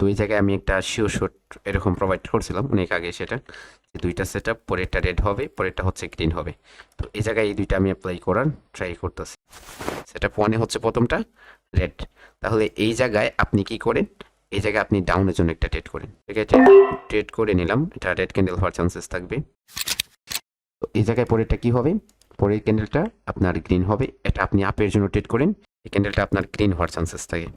তো এই জায়গায় আমি একটা শিও শট এরকম প্রোভাইড করছিলাম, অনেক আগে সেটা। যে দুইটা সেট আপ পরেরটা রেড হবে, পরেরটা হচ্ছে গ্রিন হবে। তো এই জায়গায় এই দুইটা আমি অ্যাপ্লাই করার ট্রাই করতেছি। সেট আপ ওয়ানে হচ্ছে প্রথমটা রেড তাহলে এই জায়গায় আপনি কি করেন? এই জায়গায় আপনি ডাউনের জন্য একটা ট্রেড করেন। ঠিক আছে? ট্রেড করে নিলাম। এটা রেড ক্যান্ডেল হওয়ার চান্সেস থাকবে। তো এই জায়গায় পরেরটা কি হবে? পরের ক্যান্ডেলটা আপনার গ্রিন হবে। এটা আপনি আপের জন্য ট্রেড করেন। এই ক্যান্ডেলটা আপনার গ্রিন হওয়ার চান্সেস থাকে।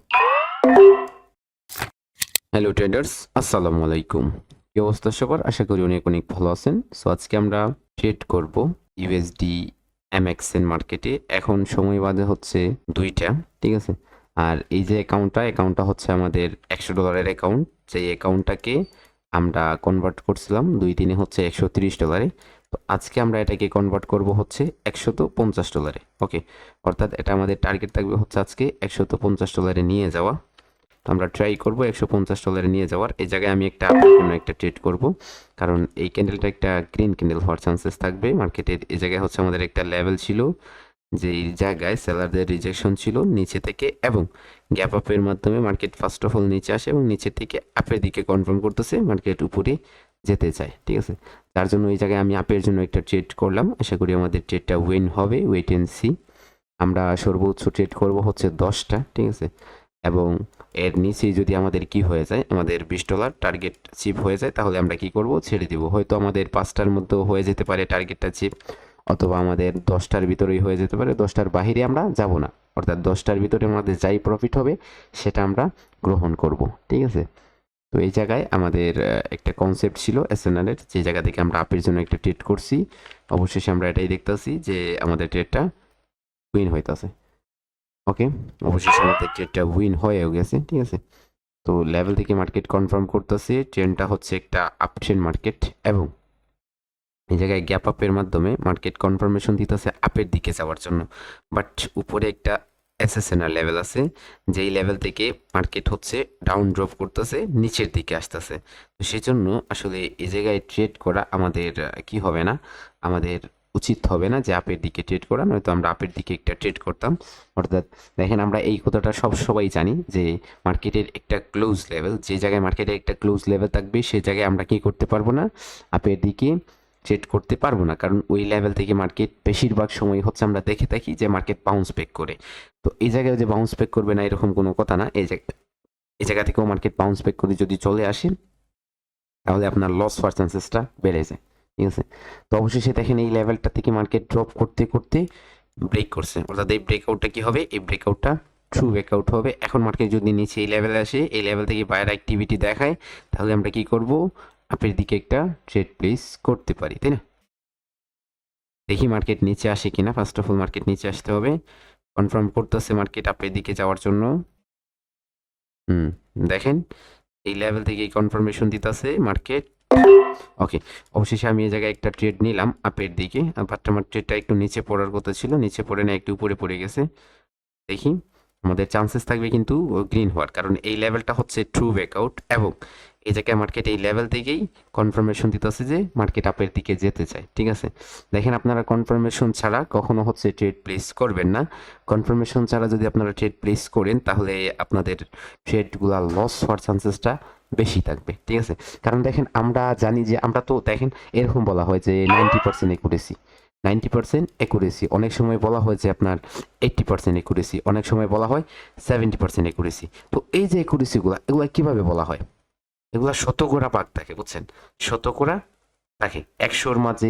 হ্যালো ট্রেডার্স আসসালামু আলাইকুম কি অবস্থা সবার? আশা করি অনেক অনেক ভালো আছেন। সো আজকে আমরা ট্রেড করব ইউএসডি এমএক্সএন মার্কেটে এখন সময় বাদে হচ্ছে দুইটা, ঠিক আছে? আর এই যে অ্যাকাউন্টটা অ্যাকাউন্টটা হচ্ছে আমাদের একশো ডলারের অ্যাকাউন্ট যেই অ্যাকাউন্টটাকে আমরা কনভার্ট করছিলাম, দুই দিনে হচ্ছে একশো তিরিশ ডলারে তো আজকে আমরা এটাকে কনভার্ট করব হচ্ছে একশত পঞ্চাশ ডলারে ওকে অর্থাৎ এটা আমাদের টার্গেট থাকবে হচ্ছে আজকে একশত পঞ্চাশ ডলারে নিয়ে যাওয়া। তো আমরা ট্রাই করব একশো পঞ্চাশ ডলারে নিয়ে যাওয়ার। এই জায়গায় আমি একটা জন্য একটা ট্রেড করব। কারণ এই ক্যান্ডেলটা একটা গ্রিন ক্যান্ডেল হওয়ার চান্সেস থাকবে। মার্কেটের এই জায়গায় হচ্ছে আমাদের একটা লেভেল ছিল যে জায়গায় সেলারদের রিজেকশন ছিল নিচে থেকে এবং গ্যাপ আপের মাধ্যমে মার্কেট ফার্স্ট অফ অল নিচে আসে এবং নিচে থেকে আপের দিকে কনফার্ম করতেছে মার্কেট উপরে যেতে চায়, ঠিক আছে? তার জন্য এই জায়গায় আমি আপের জন্য একটা ট্রেড করলাম। আশা করি আমাদের ট্রেডটা উইন হবে ওয়েট এন্ড সি আমরা সর্বোচ্চ ট্রেড করব হচ্ছে দশটা, ঠিক আছে? এবং এর নিচেই যদি আমাদের কি হয়ে যায়, আমাদের বিশ ডলার টার্গেট চিপ হয়ে যায়, তাহলে আমরা কি করব? ছেড়ে দিব। হয়তো আমাদের পাঁচটার মধ্যেও হয়ে যেতে পারে টার্গেটটা চিপ অথবা আমাদের দশটার ভিতরেই হয়ে যেতে পারে। দশটার বাহিরে আমরা যাব না। অর্থাৎ দশটার ভিতরে আমাদের যাই প্রফিট হবে, সেটা আমরা গ্রহণ করব। ঠিক আছে? তো এই জায়গায় আমাদের একটা কনসেপ্ট ছিল এসএনআরের যে জায়গা থেকে আমরা আপের জন্য একটা ট্রেড করছি। অবশেষে আমরা এটাই দেখতেছি যে আমাদের ট্রেডটা উইন হইতাছে। ওকে অবশেষে আমাদের ট্রেডটা উইন হয়ে গেছে ঠিক আছে? তো লেভেল থেকে মার্কেট কনফার্ম করতেছে ট্রেনটা হচ্ছে একটা আপ ট্রেন মার্কেট এবং এই জায়গায় গ্যাপ আপের মাধ্যমে মার্কেট কনফার্মেশন দিতেছে আপের দিকে যাওয়ার জন্য। বাট উপরে একটা এসএসএনআর লেভেল আছে যেই লেভেল থেকে মার্কেট হচ্ছে ডাউন ড্রপ করতেছে নিচের দিকে আসতেছে। তো সেই জন্য আসলে এই জায়গায় ট্রেড করা আমাদের কি হবে না? আমাদের উচিত হবে না যে আপের দিকে ট্রেড করা, নয়তো আমরা আপের দিকে একটা ট্রেড করতাম। অর্থাৎ দেখেন আমরা এই কথাটা সব সবাই জানি যে মার্কেটের একটা ক্লোজ লেভেল যে জায়গায় মার্কেটের একটা ক্লোজ লেভেল থাকবে, সে জায়গায় আমরা কি করতে পারব না? আপের দিকে ট্রেড করতে পারব না। কারণ ওই লেভেল থেকে মার্কেট বেশিরভাগ সময় হচ্ছে আমরা দেখে থাকি যে মার্কেট বাউন্স ব্যাক করে। তো এই জায়গায় যে বাউন্স ব্যাক করবে না এরকম কোনো কথা না। এই জায়গা এই জায়গা থেকেও মার্কেট বাউন্স ব্যাক করে যদি চলে আসে, তাহলে আপনার লস হওয়ার চান্সেসটা বেড়ে যায়। ঠিক আছে? তো অবশেষে দেখেন এই লেভেলটা থেকে মার্কেট ড্রপ করতে করতে ব্রেক করছে। অর্থাৎ এই ব্রেকআউটটা কি হবে? এই ব্রেকআউটটা ট্রু ব্রেকআউট হবে। এখন মার্কেট যদি নিচে এই লেভেলে আসে, এই লেভেল থেকে বায়ার অ্যাক্টিভিটি দেখায়, তাহলে আমরা কি করব? আপের দিকে একটা ট্রেড প্লেস করতে পারি, তাই না? দেখি মার্কেট নিচে আসে কিনা। ফার্স্ট অফ অল মার্কেট নিচে আসতে হবে। কনফার্ম করতেছে মার্কেট আপের দিকে যাওয়ার জন্য। হুম, দেখেন। এই লেভেল থেকে কনফার্মেশন দিতেছে মার্কেট ওকে অবশেষে আমি এই জায়গায় একটা ট্রেড নিলাম আপের দিকে। বাট আমার ট্রেডটা একটু নিচে পড়ার কথা ছিল। নিচে পড়ে না, একটু উপরে পড়ে গেছে। দেখি। আমাদের চান্সেস থাকবে কিন্তু গ্রিন হওয়ার। কারণ এই লেভেলটা হচ্ছে ট্রু ব্রেকআউট এবং এই জায়গায় মার্কেট এই লেভেল থেকেই কনফার্মেশন দিতেছে যে মার্কেট আপের দিকে যেতে চায়। ঠিক আছে? দেখেন আপনারা কনফার্মেশন ছাড়া কখনো হচ্ছে ট্রেড প্লেস করবেন না। কনফার্মেশন ছাড়া যদি আপনারা ট্রেড প্লেস করেন, তাহলে আপনাদের ট্রেডগুলো লস হওয়ার চান্সেসটা বেশি থাকবে, ঠিক আছে? কারণ দেখেন আমরা জানি যে, আমরা তো দেখেন এরকম বলা হয় যে ninety percent accuracy ninety percent accuracy অনেক সময় বলা হয় যে আপনার এইট্টি পার্সেন্ট একুরেসি অনেক সময় বলা হয় সেভেন্টি পার্সেন্ট একুরেসি তো এই যে একুরেসিগুলো এগুলো কীভাবে বলা হয়? এগুলো শতকরা পাক থাকে, বুঝছেন? শতকরা থাকে। একশোর মাঝে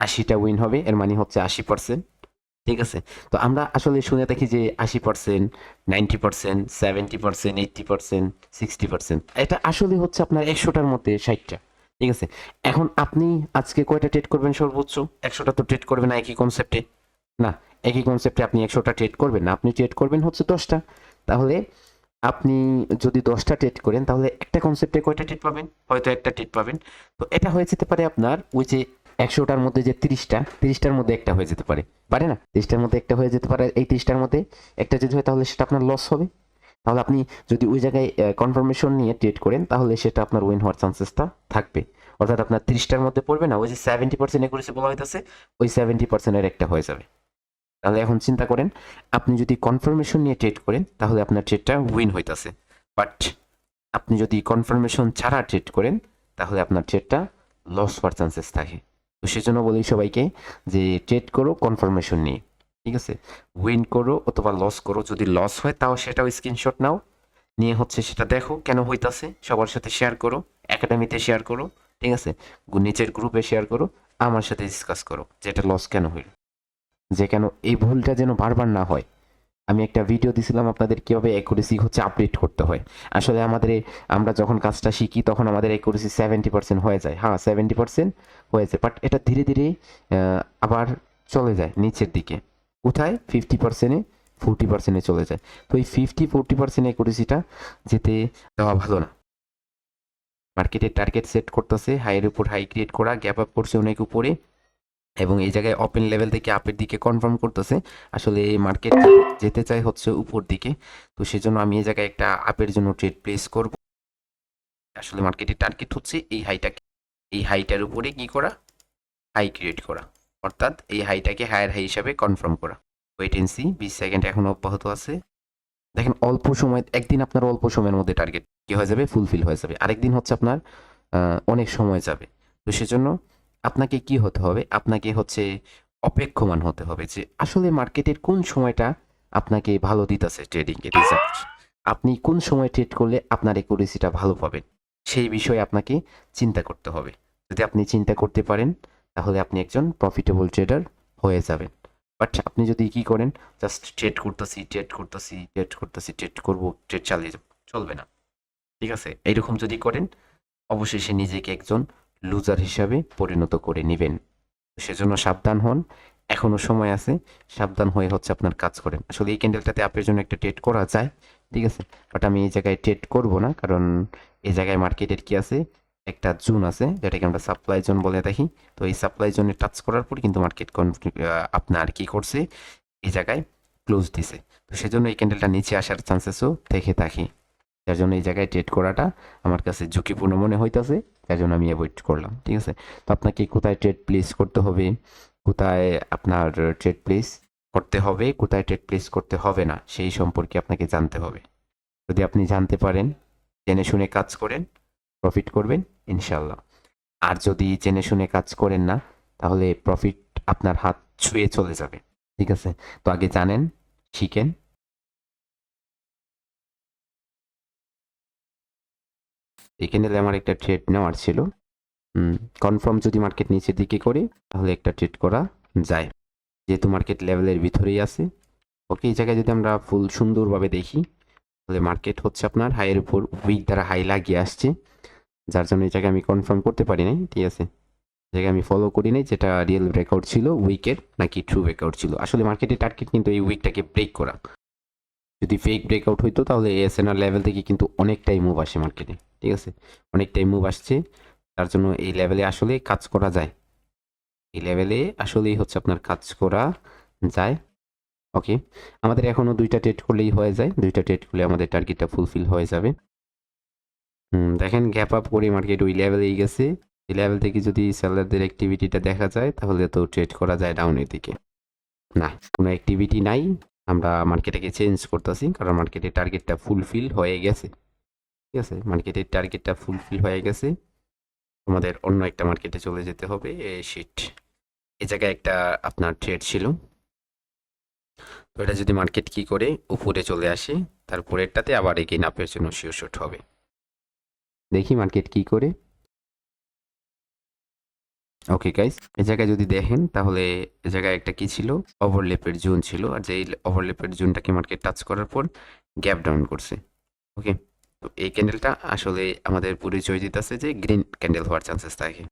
আশিটা উইন হবে, এর মানে হচ্ছে আশি পার্সেন্ট ঠিক আছে? তো আমরা আসলে শুনে থাকি যে আশি percent ninety percent seventy percent eighty percent sixty percent এটা আসলে হচ্ছে আপনার একশোটার মধ্যে ষাটটা। ঠিক আছে? এখন আপনি আজকে কয়টা ট্রেড করবেন সর্বোচ্চ? একশোটা তো ট্রেড করবেন না একই কনসেপ্টে না, একই কনসেপ্টে আপনি একশোটা ট্রেড করবেন না, আপনি ট্রেড করবেন হচ্ছে দশটা। তাহলে আপনি যদি দশটা ট্রেড করেন, তাহলে একটা কনসেপ্টে কয়টা ট্রেড পাবেন? হয়তো একটা ট্রেড পাবেন। তো এটা হয়ে যেতে পারে আপনার ওই যে একশোটার মধ্যে যে তিরিশটা, তিরিশটার মধ্যে একটা হয়ে যেতে পারে। পারে না? তিরিশটার মধ্যে একটা হয়ে যেতে পারে, এই তিরিশটার মধ্যে একটা যদি হয় তাহলে সেটা আপনার লস হবে। তাহলে আপনি যদি ওই জায়গায় কনফার্মেশন নিয়ে ট্রেড করেন, তাহলে সেটা আপনার উইন হওয়ার চান্সেসটা থাকবে। অর্থাৎ আপনার তিরিশটার মধ্যে পড়বে না, ওই যে সেভেন্টি পার্সেন্ট একুরেসি বলা হইতেছে, ওই সেভেন্টি পার্সেন্টের একটা হয়ে যাবে। তাহলে এখন চিন্তা করেন, আপনি যদি কনফার্মেশন নিয়ে ট্রেড করেন, তাহলে আপনার ট্রেডটা উইন হইতেছে। বাট আপনি যদি কনফার্মেশন ছাড়া ট্রেড করেন, তাহলে আপনার ট্রেডটা লস হওয়ার চান্সেস থাকে। তো সেজন্য বলি সবাইকে যে ট্রেড করো কনফার্মেশন নিয়ে। ঠিক আছে? উইন করো অথবা লস করো। যদি লস হয়, তাও সেটাও স্ক্রিনশট নাও। নিয়ে হচ্ছে সেটা দেখো কেন হইতাছে। সবার সাথে শেয়ার করো একাডেমিতে শেয়ার করো। ঠিক আছে? নিচের গ্রুপে শেয়ার করো, আমার সাথে ডিসকাস করো যে এটা লস কেন হইল। যে কেন এই ভুলটা যেন বারবার না হয়। আমি একটা ভিডিও দিছিলাম আপনাদের কীভাবে অ্যাকুরেসি হচ্ছে আপডেট করতে হয়। আসলে আমাদের আমরা যখন কাজটা শিখি, তখন আমাদের অ্যাকুরেসি সেভেন্টি পার্সেন্ট হয়ে যায়। হ্যাঁ সেভেন্টি পার্সেন্ট হয়ে যায়। বাট এটা ধীরে ধীরে আবার চলে যায় নিচের দিকে। কোথায়? ফিফটি পার্সেন্টে ফোরটি পার্সেন্টে চলে যায়। তো এই ফিফটি ফোরটি পার্সেন্ট অ্যাকুরেসিটা যেতে দেওয়া ভালো না। মার্কেটের টার্গেট সেট করতেছে হাইয়ের উপর হাই ক্রিয়েট করা গ্যাপ আপ করছে অনেক উপরে। এবং এই জায়গায় ওপেন লেভেল থেকে আপের দিকে কনফার্ম করতেছে। আসলে এই মার্কেট যেতে চাই হচ্ছে উপর দিকে। তো সেজন্য আমি এই জায়গায় একটা আপের জন্য ট্রেড প্লেস করব। আসলে মার্কেটের টার্গেট হচ্ছে এই হাইটাকে এই হাইটার উপরে কি করা? হাই ক্রিয়েট করা। অর্থাৎ এই হাইটাকে হায়ার হাই হিসাবে কনফার্ম করা। ওয়েট এন্ড সি বিশ সেকেন্ড এখন অব্যাহত আছে। দেখেন, অল্প সময়, একদিন আপনার অল্প সময়ের মধ্যে টার্গেট কি হয়ে যাবে? ফুলফিল হয়ে যাবে। আরেকদিন হচ্ছে আপনার অনেক সময় যাবে। তো সেজন্য আপনাকে কি হতে হবে? আপনাকে হচ্ছে অপেক্ষমান হতে হবে যে আসলে মার্কেটের কোন সময়টা আপনাকে ভালো দিতেছে ট্রেডিংয়ে রেজাল্ট আপনি কোন সময় ট্রেড করলে আপনার একুরেসিটা ভালো পাবেন? সেই বিষয়ে আপনাকে চিন্তা করতে হবে। যদি আপনি চিন্তা করতে পারেন, তাহলে আপনি একজন প্রফিটেবল ট্রেডার হয়ে যাবেন। বাট আপনি যদি কি করেন জাস্ট ট্রেড করতেছি ট্রেড করতেছি ট্রেড করতেছি ট্রেড করব ট্রেড চালিয়ে যাব। চলবে না। ঠিক আছে? এইরকম যদি করেন, অবশেষে নিজেকে একজন লুজার হিসাবে পরিণত করে নেবেন। সেজন্য সাবধান হন। এখনও সময় আছে, সাবধান হয়ে হচ্ছে আপনার কাজ করেন। আসলে এই ক্যান্ডেলটাতে আপনার জন্য একটা ট্রেড করা যায়, ঠিক আছে? বাট আমি এই জায়গায় ট্রেড করব না, কারণ এই জায়গায় মার্কেটের কি আছে? একটা জোন আছে, যেটাকে আমরা সাপ্লাই জোন বলে দেখি তো এই সাপ্লাই জোনে টাচ করার পর কিন্তু মার্কেট আপনার কি করছে? এই জায়গায় ক্লোজ দিছে। তো সেজন্য এই ক্যান্ডেলটা নিচে আসার চান্সেসও থেকে থাকে। যার জন্য এই জায়গায় ট্রেড করাটা আমার কাছে ঝুঁকিপূর্ণ মনে হইতেছে, যার জন্য আমি অ্যাভয়েড করলাম, ঠিক আছে? তো আপনাকে কোথায় ট্রেড প্লেস করতে হবে, কোথায় আপনার ট্রেড প্লেস করতে হবে, কোথায় ট্রেড প্লেস করতে হবে না, সেই সম্পর্কে আপনাকে জানতে হবে। যদি আপনি জানতে পারেন, জেনে শুনে কাজ করেন প্রফিট করবেন ইনশাল্লাহ আর যদি জেনে শুনে কাজ করেন না, তাহলে প্রফিট আপনার হাত ছুঁয়ে চলে যাবে, ঠিক আছে? তো আগে জানেন, শিখেন এখানে আমার একটা ট্রেড নেওয়ার ছিল। কনফার্ম যদি মার্কেট নিচের দিকে করে, তাহলে একটা ট্রেড করা যায়। যেহেতু মার্কেট লেভেলের ভিতরেই আছে। ওকে এই জায়গায় যদি আমরা ফুল সুন্দরভাবে দেখি, তাহলে মার্কেট হচ্ছে আপনার হাইয়ের উপর উইক দ্বারা হাই লাগিয়ে আসছে। যার জন্য এই জায়গায় আমি কনফার্ম করতে পারি নাই, ঠিক আছে? জায়গায় আমি ফলো করি নাই, যেটা রিয়েল ব্রেকআউট ছিল উইকের নাকি ট্রু ব্রেকআউট ছিল। আসলে মার্কেটের টার্গেট কিন্তু এই উইকটাকে ব্রেক করা। যদি ফেক ব্রেকআউট হইতো, তাহলে এসএনআর লেভেল থেকে কিন্তু অনেকটাই মুভ আসে মার্কেটে ঠিক আছে? অনেকটাই মুভ আসছে। তার জন্য এই লেভেলে আসলে কাজ করা যায়। এই লেভেলে আসলেই হচ্ছে আপনার কাজ করা যায়। ওকে আমাদের এখনও দুইটা ট্রেড করলেই হয়ে যায়। দুইটা ট্রেড করলে আমাদের টার্গেটটা ফুলফিল হয়ে যাবে। দেখেন গ্যাপ আপ করে মার্কেট ওই লেভেলেই গেছে। এই লেভেল থেকে যদি সেলারদের অ্যাক্টিভিটিটা দেখা যায়, তাহলে তো ট্রেড করা যায় ডাউনের দিকে। না, কোনো অ্যাক্টিভিটি নাই। আমরা মার্কেটটাকে চেঞ্জ করতেছি, কারণ মার্কেটের টার্গেটটা ফুলফিল হয়ে গেছে। ঠিক আছে? মার্কেটের টার্গেটটা ফুলফিল হয়ে গেছে। আমাদের অন্য একটা মার্কেটে চলে যেতে হবে। শিট এ জায়গায় একটা আপনার ট্রেড ছিল। তো এটা যদি মার্কেট কি করে, উপরে চলে আসে তারপরেরটাতে আবার এগিয়ে নাপের জন্য শিওর হবে। দেখি মার্কেট কি করে। ওকে গাইস এ জায়গায় যদি দেখেন, তাহলে এ জায়গায় একটা কি ছিল? ওভারলেপের জোন ছিল। আর যে ওভারলেপের জোনটাকে মার্কেট টাচ করার পর গ্যাপ ডাউন করছে। ওকে তো এই ক্যান্ডেলটা আসলে আমাদের পরিচয় দিতেছে যে গ্রিন ক্যান্ডেল হওয়ার চান্সেস থাকে।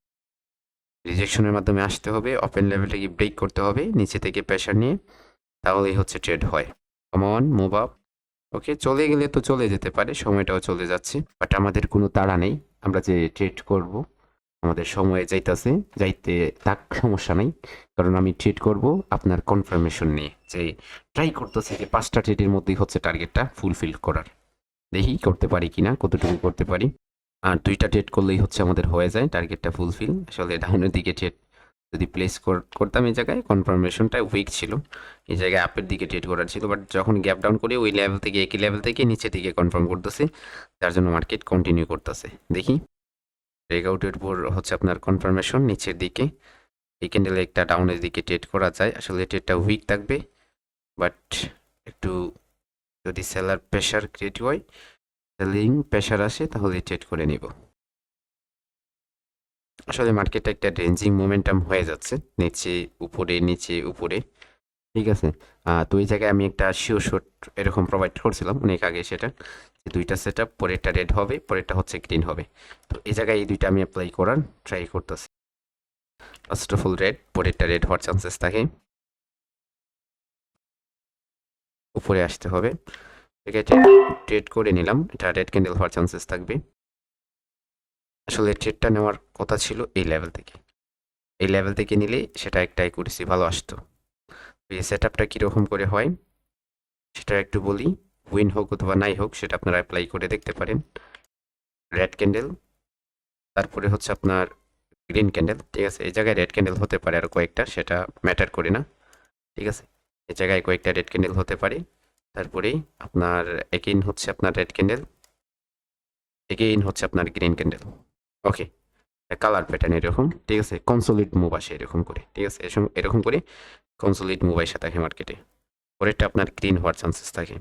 রিজেকশনের মাধ্যমে আসতে হবে ওপেন লেভেলটাকে ব্রেক করতে হবে, নিচে থেকে প্রেশার নিয়ে, তাহলেই হচ্ছে ট্রেড হয়। কমন মুভ আপ ওকে চলে গেলে তো চলে যেতে পারে, সময়টাও চলে যাচ্ছে বাট আমাদের কোনো তাড়া নেই, আমরা যে ট্রেড করব, আমাদের সময়ে যাইতেছে, যাইতে তাক সমস্যা নেই, কারণ আমি ট্রেড করব আপনার কনফার্মেশন নিয়ে, যে ট্রাই করতেছি যে পাঁচটা ট্রেডের মধ্যেই হচ্ছে টার্গেটটা ফুলফিল করার। দেখি করতে পারি কি না কতটুকু করতে পারি। আর দুইটা ট্রেড করলেই হচ্ছে আমাদের হয়ে যায় টার্গেটটা ফুলফিল আসলে ডাউনের দিকে ট্রেড যদি প্লেস করতাম এই জায়গায় কনফার্মেশনটা উইক ছিল। এই জায়গায় আপের দিকে ট্রেড করার ছিল বাট যখন গ্যাপ ডাউন করি, ওই লেভেল থেকে, একই লেভেল থেকে নিচের দিকে কনফার্ম করতেছে। যার জন্য মার্কেট কন্টিনিউ করতেছে। দেখি। ব্রেকআউটের উপর হচ্ছে আপনার কনফার্মেশন নিচের দিকে। এই ক্যান্ডেলে একটা ডাউনের দিকে ট্রেড করা যায়। আসলে ট্রেডটা উইক থাকবে বাট একটু যদি সেলার প্রেশার ক্রিয়েট হয় সেলিং প্রেশার আসে, তাহলে ট্রেড করে নিব। আসলে মার্কেটটা একটা রেঞ্জিং মোমেন্টাম হয়ে যাচ্ছে, নিচে, উপরে নিচে, উপরে। ঠিক আছে? তো এই জায়গায় আমি একটা শিও শট এরকম প্রোভাইড করছিলাম, অনেক আগে সেটা। দুইটা সেট আপ পরেরটা রেড হবে, পরেরটা হচ্ছে গ্রিন হবে। তো এই জায়গায় এই দুইটা আমি অ্যাপ্লাই করার ট্রাই করতেছি। ফার্স্ট অফ অল রেড পরেরটা রেড হওয়ার চান্সেস থাকে। উপরে আসতে হবে। ঠিক আছে ট্রেড করে নিলাম। এটা রেড ক্যান্ডেল হওয়ার চান্সেস থাকবে। আসলে ট্রেডটা নেওয়ার কথা ছিল এই লেভেল থেকে। এই লেভেল থেকে নিলে সেটা একটাই করেছি, ভালো আসতো। এই সেট আপটা কীরকম করে হয়, সেটা একটু বলি। উইন হোক অথবা নাই হোক, সেটা আপনারা অ্যাপ্লাই করে দেখতে পারেন। রেড ক্যান্ডেল তারপরে হচ্ছে আপনার গ্রিন ক্যান্ডেল ঠিক আছে? এই জায়গায় রেড ক্যান্ডেল হতে পারে আর কয়েকটা, সেটা ম্যাটার করে না। ঠিক আছে? এই জায়গায় কয়েকটা রেড ক্যান্ডেল হতে পারে। তারপরে আপনার এগেইন হচ্ছে আপনার রেড ক্যান্ডেল এগেইন হচ্ছে আপনার green candle okay colour pattern এরকম ঠিক আছে? কনসোলিড মুভ আসে এরকম করে ঠিক আছে? এরকম এরকম করে কনসোলিড মুভ আসে থাকে মার্কেটে পরেরটা আপনার গ্রিন হওয়ার চান্সেস থাকে।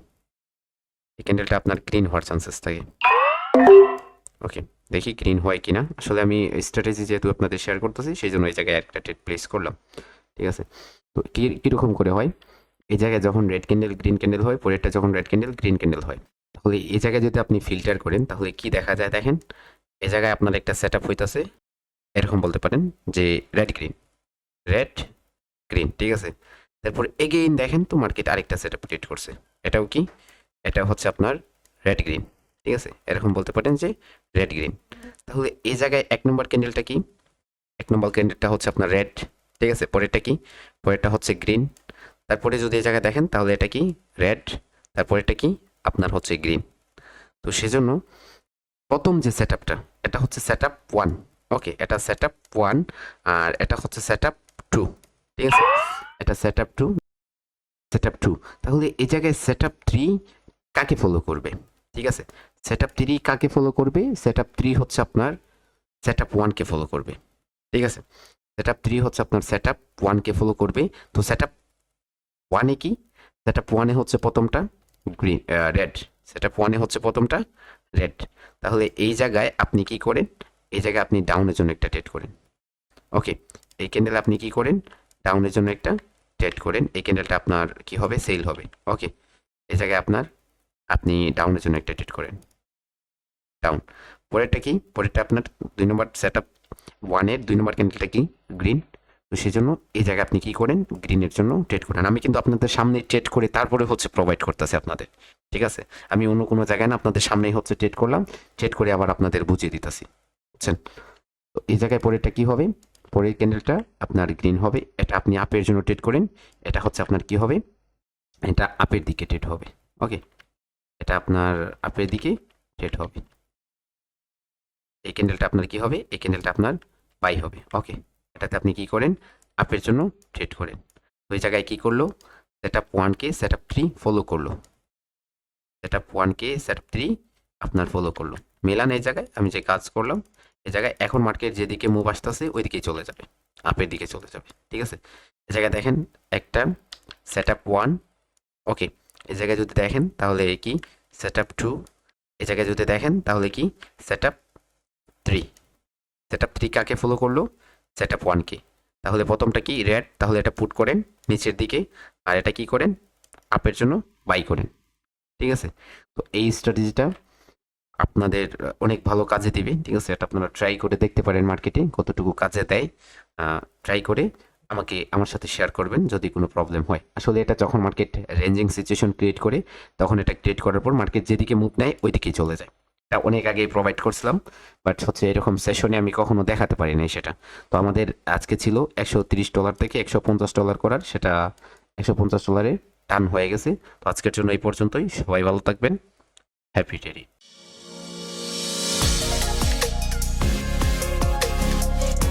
এই ক্যান্ডেলটা আপনার গ্রিন হওয়ার চান্সেস থাকে। ওকে দেখি গ্রিন হয় কিনা। আসলে আমি স্ট্র্যাটেজি যেহেতু আপনাদের শেয়ার করতেছি সেই জন্য এই জায়গায় একটা ট্রেড প্লেস করলাম। ঠিক আছে? তো কী কীরকম করে হয়? এই জায়গায় যখন রেড ক্যান্ডেল গ্রিন ক্যান্ডেল হয়, পরেরটা যখন রেড ক্যান্ডেল গ্রিন ক্যান্ডেল হয়। তাহলে এই জায়গায় যদি আপনি ফিল্টার করেন, তাহলে কি দেখা যায় দেখেন? এই জায়গায় আপনার একটা সেট আপ হইতেছে, এরকম বলতে পারেন যে রেড গ্রিন রেড গ্রিন ঠিক আছে? তারপর এগেইন দেখেন তো মার্কেট আরেকটা সেট আপ ক্রিয়েট করছে। এটাও কি? এটা হচ্ছে আপনার রেড গ্রিন ঠিক আছে? এরকম বলতে পারেন যে রেড গ্রিন তাহলে এই জায়গায় এক নম্বর ক্যান্ডেলটা কি? এক নম্বর ক্যান্ডেলটা হচ্ছে আপনার রেড ঠিক আছে? পরেরটা কি? পরেরটা হচ্ছে গ্রিন তারপরে যদি এই জায়গায় দেখেন, তাহলে এটা কি? রেড তারপরে এটা কি? আপনার হচ্ছে গ্রিন তো সেজন্য প্রথম যে সেট এটা হচ্ছে সেট আপ ওয়ান ওকে এটা সেট আপ ওয়ান আর এটা হচ্ছে সেট আপ টু ঠিক আছে? এটা set up two set up two তাহলে এই জায়গায় সেট আপ থ্রি কাকে ফলো করবে? ঠিক আছে? সেট আপ থ্রি কাকে ফলো করবে? সেট আপ থ্রি হচ্ছে আপনার সেট আপ ওয়ানকে ফলো করবে। ঠিক আছে? সেট আপ থ্রি হচ্ছে আপনার সেট আপ ওয়ানকে ফলো করবে। তো সেট আপ ওয়ানে কি? সেট আপ ওয়ানে হচ্ছে প্রথমটা গ্রিন রেড সেট আপ ওয়ানে হচ্ছে প্রথমটা রেড তাহলে এই জায়গায় আপনি কি করেন? এই জায়গায় আপনি ডাউনের জন্য একটা ট্রেড করেন। ওকে এই ক্যান্ডেল আপনি কি করেন? ডাউনের জন্য একটা ট্রেড করেন। এই ক্যান্ডেলটা আপনার কি হবে? সেল হবে। ওকে এই জায়গায় আপনার আপনি ডাউনের জন্য একটা ট্রেড করেন। ডাউন পরেরটা কি? পরেরটা আপনার দুই নম্বর সেট আপ ওয়ানের দুই নম্বর ক্যান্ডেলটা কি? গ্রিন তো সেই জন্য এই জায়গায় আপনি কি করেন? গ্রিনের জন্য ট্রেড করেন। আমি কিন্তু আপনাদের সামনে ট্রেড করে তারপরে হচ্ছে প্রোভাইড করতেছি আপনাদের। ঠিক আছে? আমি অন্য কোনো জায়গায় না আপনাদের সামনেই হচ্ছে ট্রেড করলাম। ট্রেড করে আবার আপনাদের বুঝিয়ে দিতেছি। বুঝছেন? তো এই জায়গায় পরেরটা কি হবে? পরের ক্যান্ডেলটা আপনার গ্রিন হবে। এটা আপনি আপের জন্য ট্রেড করেন। এটা হচ্ছে আপনার কি হবে? এটা আপের দিকে ট্রেড হবে। ওকে এটা আপনার আপের দিকে ট্রেড হবে। এই ক্যান্ডেলটা আপনার কি হবে? এই ক্যান্ডেলটা আপনার বাই হবে। ওকে এটাতে আপনি কি করেন? আপের জন্য ট্রেড করেন। ওই জায়গায় কি করল? সেট আপ ওয়ানকে সেট আপ থ্রি ফলো করল। সেট আপ ওয়ানকে সেট আপ থ্রি আপনার ফলো করল। মেলান এই জায়গায়, আমি যে কাজ করলাম, এই জায়গায় এখন মার্কেট যেদিকে মুভ আসতেছে ওই দিকেই চলে যাবে। আপের দিকে চলে যাবে, ঠিক আছে? এই জায়গায় দেখেন একটা সেট আপ ওয়ান ওকে এই জায়গায় যদি দেখেন, তাহলে কি? সেট আপ টু এই জায়গায় যদি দেখেন, তাহলে কি? Set up three set up three কাকে ফলো করল? সেট আপ ওয়ানকে তাহলে প্রথমটা কি রেড তাহলে এটা পুট করেন নিচের দিকে, আর এটা কি করেন? আপের জন্য বাই করেন। ঠিক আছে? তো এই স্ট্র্যাটেজিটা আপনাদের অনেক ভালো কাজে দিবে। ঠিক আছে? এটা আপনারা ট্রাই করে দেখতে পারেন মার্কেটে কতটুকু কাজে দেয়। ট্রাই করে আমাকে, আমার সাথে শেয়ার করবেন যদি কোনো প্রবলেম হয়। আসলে এটা যখন মার্কেট রেঞ্জিং সিচুয়েশন ক্রিয়েট করে, তখন এটা ক্রিয়েট করার পর মার্কেট যেদিকে মুভ নেয়, ওইদিকেই চলে যায়। অনেক আগেই প্রোভাইড করছিলাম বাট হচ্ছে এরকম সেশনে আমি কখনো দেখাতে পারি নাই সেটা। তো আমাদের আজকে ছিল একশো তিরিশ ডলার থেকে একশো পঞ্চাশ ডলার করার, সেটা একশো পঞ্চাশ ডলারে টান হয়ে গেছে। তো আজকের জন্য এই পর্যন্তই, সবাই ভালো থাকবেন। Happy trading